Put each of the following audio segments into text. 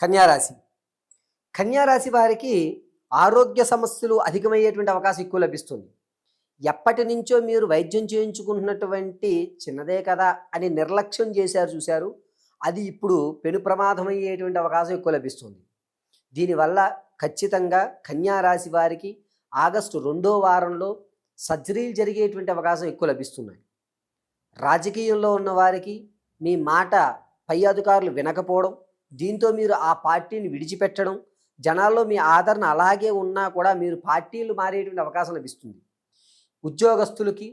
కన్యారాశి. కన్యారాశి వారికి ఆరోగ్య సమస్యలు అధికమయ్యేటువంటి అవకాశం ఎక్కువ లభిస్తుంది. ఎప్పటి నుంచో మీరు వైద్యం చేయించుకుంటున్నటువంటి చిన్నదే కదా అని నిర్లక్ష్యం చేశారు చూశారు. అది ఇప్పుడు పెను ప్రమాదమయ్యేటువంటి అవకాశం ఎక్కువ లభిస్తుంది. దీనివల్ల ఖచ్చితంగా కన్యారాశి వారికి ఆగస్టు రెండో వారంలో సర్జరీలు జరిగేటువంటి అవకాశం ఎక్కువ లభిస్తున్నాయి. రాజకీయంలో ఉన్న వారికి మీ మాట పై అధికారులు వినకపోవడం దీంతో మీరు ఆ పార్టీని విడిచిపెట్టడం జనాల్లో మీ ఆదరణ అలాగే ఉన్నా కూడా మీరు పార్టీలు మారేటువంటి అవకాశం లభిస్తుంది. ఉద్యోగస్తులకి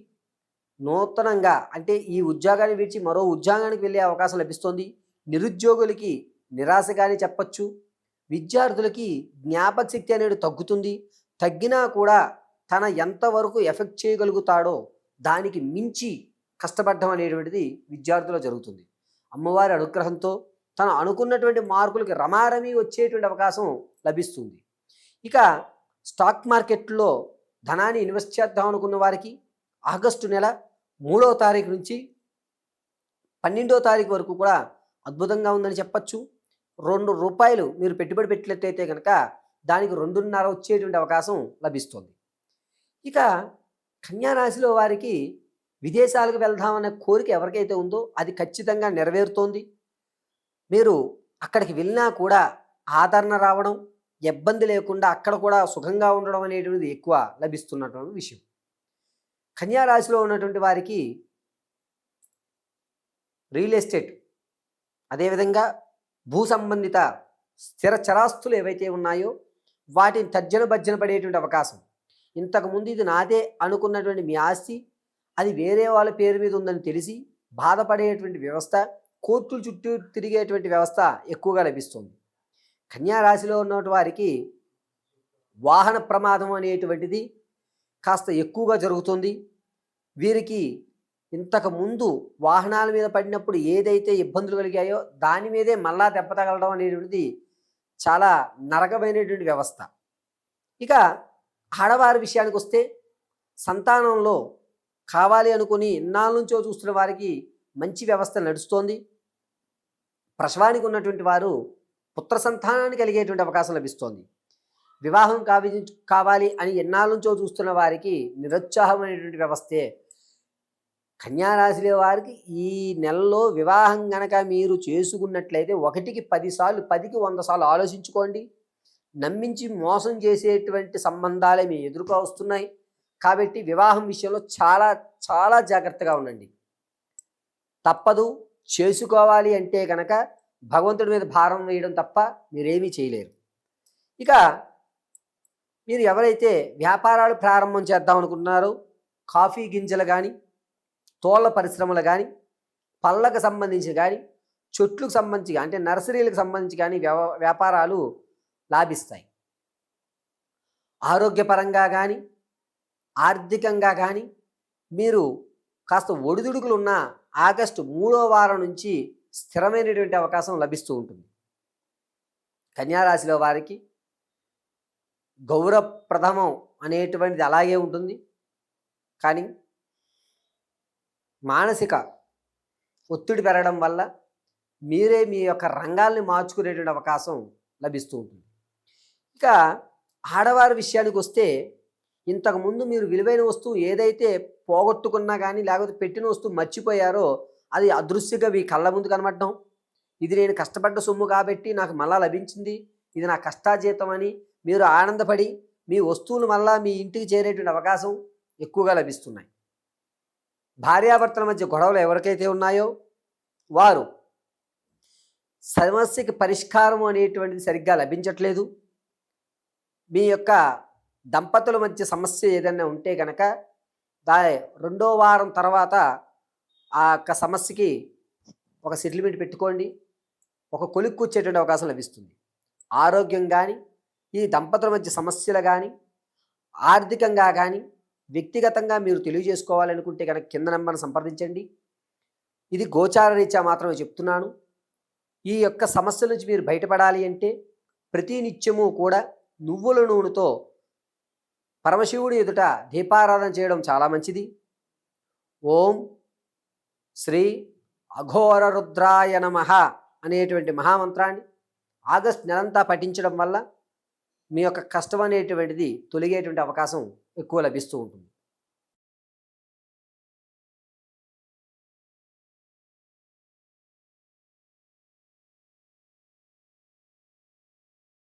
నూతనంగా అంటే ఈ ఉద్యోగాన్ని విడిచి మరో ఉద్యోగానికి వెళ్ళే అవకాశం లభిస్తుంది. నిరుద్యోగులకి నిరాశగానే చెప్పచ్చు. విద్యార్థులకి జ్ఞాపక శక్తి అనేది తగ్గుతుంది. తగ్గినా కూడా తన ఎంతవరకు ఎఫెక్ట్ చేయగలుగుతాడో దానికి మించి కష్టపడడం అనేటువంటిది విద్యార్థుల జరుగుతుంది. అమ్మవారి అనుగ్రహంతో తను అనుకున్నటువంటి మార్కులకి రమారమి వచ్చేటువంటి అవకాశం లభిస్తుంది. ఇక స్టాక్ మార్కెట్లో ధనాన్ని ఇన్వెస్ట్ చేద్దాం అనుకున్న వారికి ఆగస్టు నెల మూడవ తారీఖు నుంచి పన్నెండో తారీఖు వరకు కూడా అద్భుతంగా ఉందని చెప్పచ్చు. రెండు రూపాయలు మీరు పెట్టుబడి పెట్టినట్లయితే కనుక దానికి రెండున్నర వచ్చేటువంటి అవకాశం లభిస్తుంది. ఇక కన్యారాశిలో వారికి విదేశాలకు వెళ్దామనే కోరిక ఎవరికైతే ఉందో అది ఖచ్చితంగా నెరవేరుతోంది. మీరు అక్కడికి వెళ్ళినా కూడా ఆదరణ రావడం ఇబ్బంది లేకుండా అక్కడ కూడా సుఖంగా ఉండడం అనేటువంటిది ఎక్కువ లభిస్తున్నటువంటి విషయం. కన్యారాశిలో ఉన్నటువంటి వారికి రియల్ ఎస్టేట్ అదేవిధంగా భూ సంబంధిత స్థిర చరాస్తులు ఏవైతే ఉన్నాయో వాటిని తర్జన భర్జన పడేటువంటి అవకాశం. ఇంతకుముందు ఇది నాదే అనుకున్నటువంటి మీ ఆస్తి అది వేరే వాళ్ళ పేరు మీద ఉందని తెలిసి బాధపడేటువంటి వ్యవస్థ కోర్టుల చుట్టూ తిరిగేటువంటి వ్యవస్థ ఎక్కువగా లభిస్తుంది. కన్యా రాశిలో ఉన్నటువంటి వారికి వాహన ప్రమాదం అనేటువంటిది కాస్త ఎక్కువగా జరుగుతుంది. వీరికి ఇంతకుముందు వాహనాల మీద పడినప్పుడు ఏదైతే ఇబ్బందులు కలిగాయో దాని మీదే మళ్ళా దెబ్బ తగలడం అనేటువంటిది చాలా నరకమైనటువంటి వ్యవస్థ. ఇక ఆడవారి విషయానికి వస్తే సంతానంలో కావాలి అనుకుని ఇన్నాళ్ళ నుంచో చూస్తున్న వారికి మంచి వ్యవస్థ నడుస్తోంది. ప్రసవానికి ఉన్నటువంటి వారు పుత్ర సంతానాన్ని కలిగేటువంటి అవకాశం లభిస్తోంది. వివాహం కావి కావాలి అని ఎన్నాళ్ళ నుంచో చూస్తున్న వారికి నిరుత్సాహం అనేటువంటి వ్యవస్థే. కన్యారాశిలో వారికి ఈ నెలలో వివాహం గనక మీరు చేసుకున్నట్లయితే ఒకటికి పదిసార్లు పదికి వంద సార్లు ఆలోచించుకోండి. నమ్మించి మోసం చేసేటువంటి సంబంధాలే మీ ఎదురుగా వస్తున్నాయి. కాబట్టి వివాహం విషయంలో చాలా చాలా జాగ్రత్తగా ఉండండి. తప్పదు. చేసుకోవాలి అంటే కనుక భగవంతుడి మీద భారం వేయడం తప్ప మీరేమీ చేయలేరు. ఇక మీరు ఎవరైతే వ్యాపారాలు ప్రారంభం చేద్దాం అనుకుంటున్నారో కాఫీ గింజలు కానీ తోళ్ళ పరిశ్రమలు కానీ పళ్ళకు సంబంధించి కానీ చెట్లకు సంబంధించి అంటే నర్సరీలకు సంబంధించి కానీ వ్యవ వ్యాపారాలు లాభిస్తాయి. ఆరోగ్యపరంగా కానీ ఆర్థికంగా కానీ మీరు కాస్త ఒడిదుడుకులు ఉన్న ఆగస్టు మూడో వారం నుంచి స్థిరమైనటువంటి అవకాశం లభిస్తూ ఉంటుంది. కన్యారాశిలో వారికి గౌరవప్రథమం అనేటువంటిది అలాగే ఉంటుంది. కానీ మానసిక ఒత్తిడి పెరగడం వల్ల మీరే మీ యొక్క రంగాల్ని మార్చుకునేటువంటి అవకాశం లభిస్తూ ఉంటుంది. ఇక ఆడవారి విషయానికి వస్తే ఇంతకుముందు మీరు విలువైన వస్తువు ఏదైతే పోగొట్టుకున్నా కానీ లేకపోతే పెట్టిన వస్తువు మర్చిపోయారో అది అదృశ్యంగా మీ కళ్ళ ముందు కనబడడం. ఇది నేను కష్టపడ్డ సొమ్ము కాబట్టి నాకు మళ్ళా లభించింది. ఇది నా కష్టాజీతం అని మీరు ఆనందపడి మీ వస్తువులు మళ్ళా మీ ఇంటికి చేరేటువంటి అవకాశం ఎక్కువగా లభిస్తున్నాయి. భార్యాభర్తల మధ్య గొడవలు ఎవరికైతే ఉన్నాయో వారు సమస్యకి పరిష్కారం అనేటువంటిది సరిగ్గా లభించట్లేదు. మీ యొక్క దంపతుల మధ్య సమస్య ఏదైనా ఉంటే కనుక దా రెండో వారం తర్వాత ఆ యొక్క సమస్యకి ఒక సెటిల్మెంట్ పెట్టుకోండి. ఒక కొలుక్కు వచ్చేటువంటి అవకాశం లభిస్తుంది. ఆరోగ్యం కానీ ఈ దంపతుల మధ్య సమస్యలు కానీ ఆర్థికంగా కానీ వ్యక్తిగతంగా మీరు తెలియజేసుకోవాలనుకుంటే కనుక కింద నెంబర్ను సంప్రదించండి. ఇది గోచార రీత్యా మాత్రమే చెప్తున్నాను. ఈ యొక్క సమస్య నుంచి మీరు బయటపడాలి అంటే ప్రతి నిత్యము కూడా నువ్వుల నూనెతో పరమశివుడి ఎదుట దీపారాధన చేయడం చాలా మంచిది. ఓం శ్రీ అఘోర రుద్రాయ నమ అనేటువంటి మహామంత్రాన్ని ఆగస్ట్ నెలంతా పఠించడం వల్ల మీ యొక్క కష్టం అనేటువంటిది తొలగేటువంటి అవకాశం ఎక్కువ లభిస్తూ ఉంటుంది.